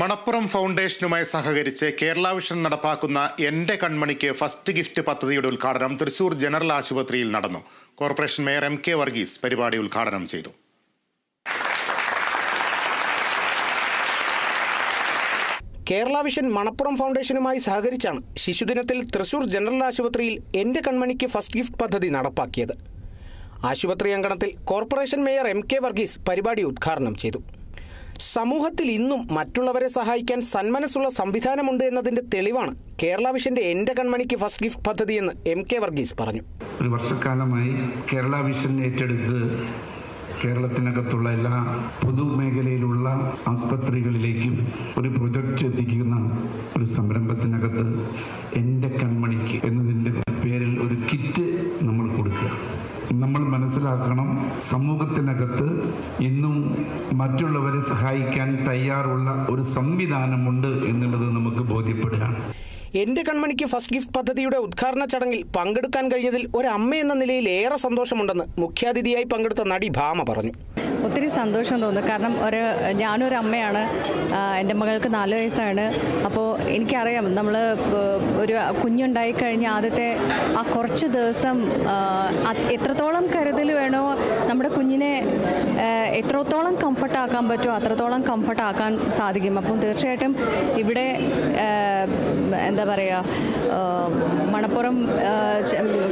മണപ്പുറം ഫൗണ്ടേഷനുമായി സഹകരിച്ച് കേരള വിഷൻ നടപ്പാക്കുന്ന എന്റെ കൺമണിക്ക് ഫസ്റ്റ് ഗിഫ്റ്റ് പദ്ധതിയുടെ ഉദ്ഘാടനം തൃശൂർ ജനറൽ ആശുപത്രിയിൽ നടന്നു. Corporation mayor M K Varghese പരിപാടി ഉദ്ഘാടനം ചെയ്തു. കേരള വിഷൻ മണപ്പുറം ഫൗണ്ടേഷനുമായി സഹകരിച്ചാണ് ശിശുദിനത്തിൽ തൃശൂർ ജനറൽ ആശുപത്രിയിൽ എന്റെ കൺമണിക്ക് ഫസ്റ്റ് ഗിഫ്റ്റ് പദ്ധതി നടപ്പാക്കിയത്. ആശുപത്രി അങ്കണത്തിൽ corporation mayor M K Varghese പരിപാടി ഉദ്ഘാടനം ചെയ്തു. സമൂഹത്തിൽ ഇന്നും മറ്റുള്ളവരെ സഹായിക്കാൻ സന്മനസ്സുള്ള സംവിധാനമുണ്ട് എന്നതിന്റെ തെളിവാണ് കേരള വിഷന്റെ എന്റെ കൺമണിക്ക് ഫസ്റ്റ് ഗിഫ്റ്റ് പദ്ധതി എന്ന് എം കെ വർഗീസ് പറഞ്ഞു. ഒരു വർഷക്കാലമായി കേരള വിഷൻ ഏറ്റെടുത്ത് കേരളത്തിനകത്തുള്ള എല്ലാ പൊതുമേഖലയിലുള്ള ആസ്പത്രികളിലേക്കും ഒരു പ്രൊജക്റ്റ് എത്തിക്കുന്ന ഒരു സംരംഭത്തിനകത്ത് എന്റെ കൺമണിക്ക് എന്നതിന്റെ പേരിൽ ഒരു കിറ്റ് നമ്മൾ കൊടുക്കുക. നമ്മൾ മനസ്സിലാക്കണം സമൂഹത്തിനകത്ത് ഇന്നും മറ്റുള്ളവരെ സഹായിക്കാൻ തയ്യാറുള്ള ഒരു സംവിധാനമുണ്ട് എന്നുള്ളത് നമുക്ക് ബോധ്യപ്പെടുകയാണ്. എന്റെ കൺമണിക്ക് ഫസ്റ്റ് ഗിഫ്റ്റ് പദ്ധതിയുടെ ഉദ്ഘാടന ചടങ്ങിൽ പങ്കെടുക്കാൻ കഴിഞ്ഞതിൽ അമ്മ എന്ന നിലയിൽ ഏറെ സന്തോഷമുണ്ടെന്ന് മുഖ്യാതിഥിയായി പങ്കെടുത്ത നടി ഭാമ പറഞ്ഞു. ഒത്തിരി സന്തോഷം തോന്നുന്നു. കാരണം ഒരു ഞാനൊരു അമ്മയാണ്. എന്റെ മകൾക്ക് നാല് വയസ്സാണ്. അപ്പോൾ എനിക്കറിയാം നമ്മൾ ഒരു കുഞ്ഞുണ്ടായി കഴിഞ്ഞ ആദ്യത്തെ ആ കുറച്ച് ദിവസം എത്രത്തോളം കരുതൽ വേണോ നമ്മുടെ കുഞ്ഞിനെ എത്രത്തോളം കംഫർട്ടാക്കാൻ പറ്റുമോ അത്രത്തോളം കംഫർട്ടാക്കാൻ സാധിക്കും. അപ്പം തീർച്ചയായിട്ടും ഇവിടെ എന്താ പറയുക മണപ്പുറം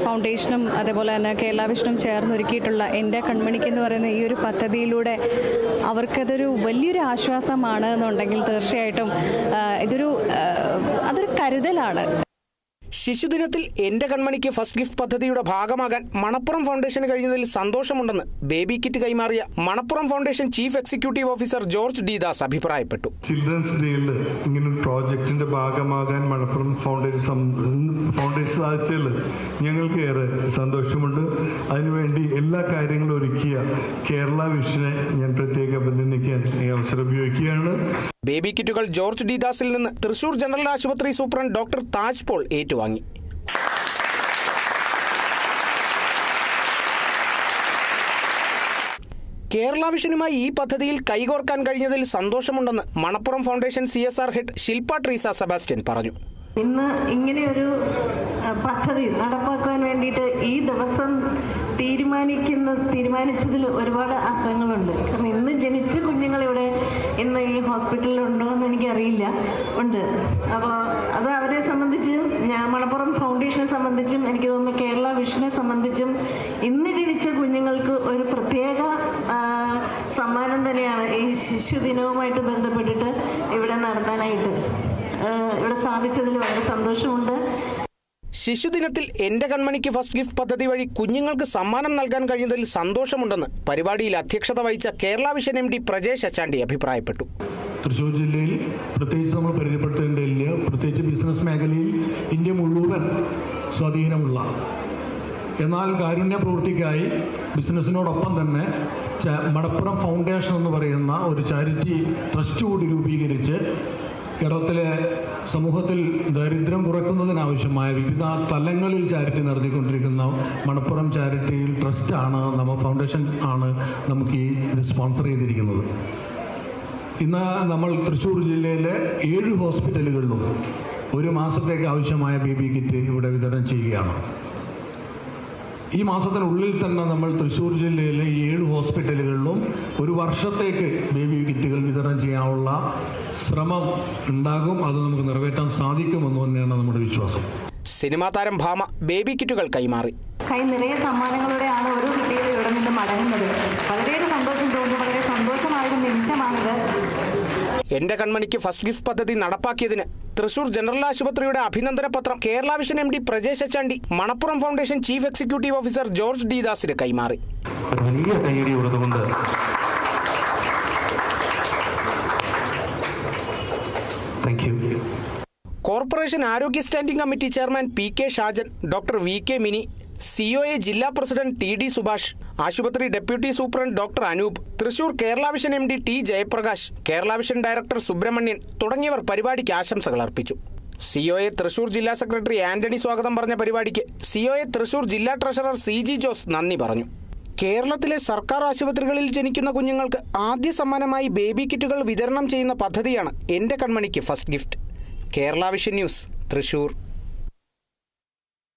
ഫൗണ്ടേഷനും അതേപോലെ തന്നെ കേരള വിഷ്ണും ചേർന്നൊരുക്കിയിട്ടുള്ള എന്റെ കൺമണിക്ക് എന്ന് പറയുന്ന ഈ ഒരു പദ്ധതിയിലൂടെ അവർക്കതൊരു വലിയൊരു ആശ്വാസമാണ് എന്നുണ്ടെങ്കിൽ തീർച്ചയായിട്ടും ഇതൊരു അതൊരു കരുതലാണ്. ശിശുദിനത്തിൽ എന്റെ കൺമണിക്ക് ഫസ്റ്റ് ഗിഫ്റ്റ് പദ്ധതിയുടെ ഭാഗമാകാൻ മണപ്പുറം ഫൗണ്ടേഷന് കഴിഞ്ഞതിൽ സന്തോഷമുണ്ടെന്ന് ബേബി കിറ്റ് കൈമാറിയ Manappuram foundation chief executive officer George D Das അഭിപ്രായപ്പെട്ടു. ചിൽഡ്രൻസ് ഡേയിൽ ഇങ്ങനെ ഒരു പ്രോജക്റ്റിന്റെ ഭാഗമാകാൻ മണപ്പുറം ഫൗണ്ടേഷൻ ഫൗണ്ടേഷൻ സാധിച്ചതിൽ ഞങ്ങൾക്ക് ഏറെ സന്തോഷമുണ്ട്. അതിനുവേണ്ടി എല്ലാ കാര്യങ്ങളും ഒരുക്കിയ കേരള വിഷനെ ഞാൻ പ്രത്യേക അഭിനന്ദിക്കാൻ ഈ അവസരം ഉപയോഗിക്കുകയാണ്. ബേബി കിറ്റുകൾ ജോർജ് ഡി ദാസിൽ നിന്ന് തൃശൂർ ജനറൽ ആശുപത്രി സൂപ്രണ്ട് ഡോക്ടർ താജ് പോൾ ഏറ്റുവാങ്ങി. കേരള വിഷനുമായി ഈ പദ്ധതിയിൽ കൈകോർക്കാൻ കഴിഞ്ഞതിൽ സന്തോഷമുണ്ടെന്ന് Manappuram foundation C S R head Shilpa Treesa Sebastian പറഞ്ഞു. ഇന്ന് ഇങ്ങനെയൊരു പദ്ധതി നടപ്പാക്കാൻ വേണ്ടിയിട്ട് ഈ ദിവസം തീരുമാനിക്കുന്ന തീരുമാനിച്ചതിൽ ഒരുപാട് അർത്ഥങ്ങളുണ്ട്. കാരണം ഇന്ന് ജനിച്ച കുഞ്ഞുങ്ങൾ ഇവിടെ ഇന്ന് ഈ ഹോസ്പിറ്റലിൽ ഉണ്ടോ എന്ന് എനിക്കറിയില്ല. ഉണ്ട്. അപ്പോൾ അത് അവരെ സംബന്ധിച്ച് ഞാൻ മണപ്പുറം ഫൗണ്ടേഷനെ സംബന്ധിച്ചും എനിക്ക് തോന്നുന്നു കേരള വിഷനെ സംബന്ധിച്ചും ഇന്ന് ജനിച്ച കുഞ്ഞുങ്ങൾക്ക് ഒരു പ്രത്യേക സമ്മാനം തന്നെയാണ് ഈ ശിശുദിനവുമായിട്ട് ബന്ധപ്പെട്ടിട്ട് ഇവിടെ നടത്താനായിട്ട്. ഇവിടെ സാധിച്ചതിൽ വളരെ സന്തോഷമുണ്ട്. ശിശുദിനത്തിൽ എന്റെ കൺമണിക്ക് ഫസ്റ്റ് ഗിഫ്റ്റ് പദ്ധതി വഴി കുഞ്ഞുങ്ങൾക്ക് സമ്മാനം നൽകാൻ കഴിയുന്നതിൽ സന്തോഷമുണ്ടെന്ന് പരിപാടിയിൽ അധ്യക്ഷത വഹിച്ച Kerala vision M D Prajesh Achandi അഭിപ്രായപ്പെട്ടു. തൃശ്ശൂർ ജില്ലയിൽ പ്രത്യേകിച്ച് നമ്മൾ പരിചയപ്പെടുത്തേണ്ടതില്ല. പ്രത്യേകിച്ച് ബിസിനസ് മേഖലയിൽ ഇന്ത്യ മുഴുവൻ സ്വാധീനമുള്ള എന്നാൽ കാരുണ്യ പ്രവൃത്തിക്കായി ബിസിനസ്സിനോടൊപ്പം തന്നെ മടപ്പുറം ഫൗണ്ടേഷൻ എന്ന് പറയുന്ന ഒരു ചാരിറ്റി ട്രസ്റ്റ് കൂടി രൂപീകരിച്ച് കേരളത്തിലെ സമൂഹത്തിൽ ദരിദ്രം കുറയ്ക്കുന്നതിനാവശ്യമായ വിവിധ തലങ്ങളിൽ ചാരിറ്റി നടത്തിക്കൊണ്ടിരിക്കുന്ന മണപ്പുറം ചാരിറ്റിയിൽ ട്രസ്റ്റാണ് നമ്മ ഫൗണ്ടേഷൻ ആണ് നമുക്ക് ഈ ഇത് സ്പോൺസർ ചെയ്തിരിക്കുന്നത്. ഇന്ന് നമ്മൾ തൃശ്ശൂർ ജില്ലയിലെ ഏഴ് ഹോസ്പിറ്റലുകളിലും ഒരു മാസത്തേക്ക് ആവശ്യമായ ബി ബി കിറ്റ് ഇവിടെ വിതരണം ചെയ്യുകയാണ്. ഈ മാസത്തിനുള്ളിൽ തന്നെ നമ്മൾ തൃശ്ശൂർ ജില്ലയിലെ ഏഴ് ഹോസ്പിറ്റലുകളിലും ഒരു വർഷത്തേക്ക് ബേബി കിറ്റുകൾ വിതരണം ചെയ്യാനുള്ള ശ്രമം ഉണ്ടാകും. അത് നമുക്ക് നിറവേറ്റാൻ സാധിക്കുമെന്ന് തന്നെയാണ് നമ്മുടെ വിശ്വാസം. സിനിമാ താരം ഭാമ ബേബി കിറ്റുകൾ കൈമാറി. കൈ നിറയെ സമ്മാനങ്ങളോടെയാണ് ഓരോ കുട്ടികളും ഇവിടെ നിന്ന് മടങ്ങുന്നത്. വളരെയേറെ സന്തോഷം തോന്നുന്നു. വളരെ സന്തോഷമായൊരു നിമിഷമാണിത്. എന്റെ കൺമണിക്ക് ഫസ്റ്റ് ഗിഫ്റ്റ് പദ്ധതി നടപ്പാക്കിയതിന് തൃശൂർ ജനറൽ ആശുപത്രിയുടെ അഭിനന്ദന പത്രം Kerala vision M D Prajesh Achandi Manappuram foundation chief executive officer George D ദാസിന് കൈമാറി. വലിയ കൈയടി കോർപ്പറേഷൻ ആരോഗ്യ standing committee chairman P K Shajan doctor V K Mini C O A ജില്ലാ പ്രസിഡന്റ് ടി ഡി സുഭാഷ് ആശുപത്രി deputy superintendent doctor Anoop Thrissur Kerala vision M D T Jayaprakash Kerala vision director Subramanian തുടങ്ങിയവർ പരിപാടിക്ക് ആശംസകൾ അർപ്പിച്ചു. C O A Thrissur ജില്ലാ secretary Antony സ്വാഗതം പറഞ്ഞ പരിപാടിക്ക് സി ഒ എ തൃശൂർ ജില്ലാ ട്രഷറർ സി ജി ജോസ് നന്ദി പറഞ്ഞു. കേരളത്തിലെ സർക്കാർ ആശുപത്രികളിൽ ജനിക്കുന്ന കുഞ്ഞുങ്ങൾക്ക് ആദ്യ സമ്മാനമായി ബേബി കിറ്റുകൾ വിതരണം ചെയ്യുന്ന പദ്ധതിയാണ് എന്റെ കൺമണിക്ക് first gift. Kerala vision news Thrissur.